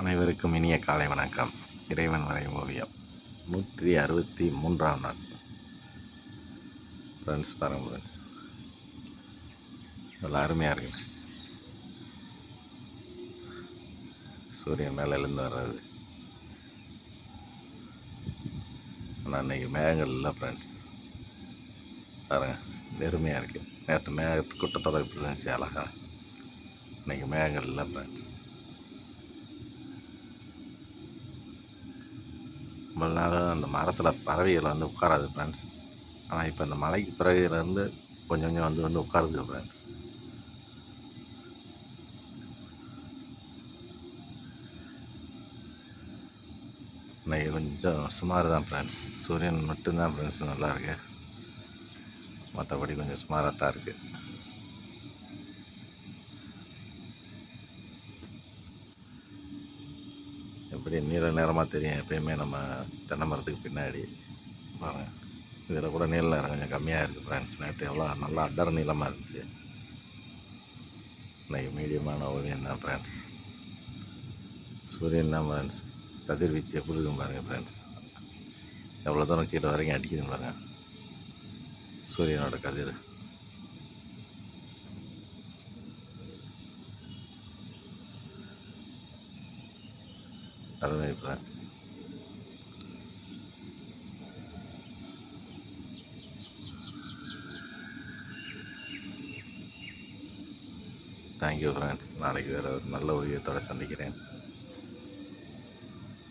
அனைவருக்கும் இனிய காலை வணக்கம். இறைவன் வரை ஓவியம். நூற்றி அறுபத்தி மூன்றாம் நாள். ஃப்ரெண்ட்ஸ் பாருங்க ஃப்ரெண்ட்ஸ் நல்லா அருமையாக இருக்கு சூரியன் மேலே எழுந்து வர்றது. ஆனால் இன்னைக்கு மேகங்கள் இல்லை ஃப்ரெண்ட்ஸ் பாருங்க வெறுமையாக இருக்குது நேற்று மேகத்து கூட்டத்தோட இப்படி இருந்துச்சு அழகா? இன்றைக்கி மேகங்கள் இல்லை ஃப்ரெண்ட்ஸ் ரொம்ப நேரம் அந்த மரத்தில் பறவைகள் வந்து உட்காராது ஃப்ரெண்ட்ஸ் ஆனால் இப்போ இந்த மலைக்கு பிறகுலேருந்து கொஞ்சம் கொஞ்சம் வந்து வந்து உட்காருது ஃப்ரெண்ட்ஸ் இன்னைக்கு கொஞ்சம் சுமார் தான் ஃப்ரெண்ட்ஸ் சூரியன் மட்டும்தான் ஃப்ரெண்ட்ஸ் நல்லாயிருக்கு மற்றபடி கொஞ்சம் சுமாராக தான் இருக்குது எப்படி நீல நேரமாக தெரியும் எப்பயுமே நம்ம தென்னை மரத்துக்கு பின்னாடி. பாருங்கள் இதில் கூட நீல நேரம் கொஞ்சம் கம்மியாக இருக்குது ஃப்ரெண்ட்ஸ் நேற்று எவ்வளோ நல்லா அடர் நீளமாக இருந்துச்சு. இன்றைக்கி மீடியமான ஓவியம் தான் ஃப்ரெண்ட்ஸ் சூரியன் தான் ஃப்ரெண்ட்ஸ் கதிர்வீச்சு எப்படி இருக்கும் பாருங்கள் ஃப்ரெண்ட்ஸ் எவ்வளோ தூரம் கீழே வரைக்கும் அடிக்குதுன்னு பாருங்கள் சூரியனோட கதிர். அதுதான் இப்போ. தேங்க்யூ ஃப்ரெண்ட்ஸ் நாளைக்கு வேறு ஒரு நல்ல ஓவியத்தோடு சந்திக்கிறேன்.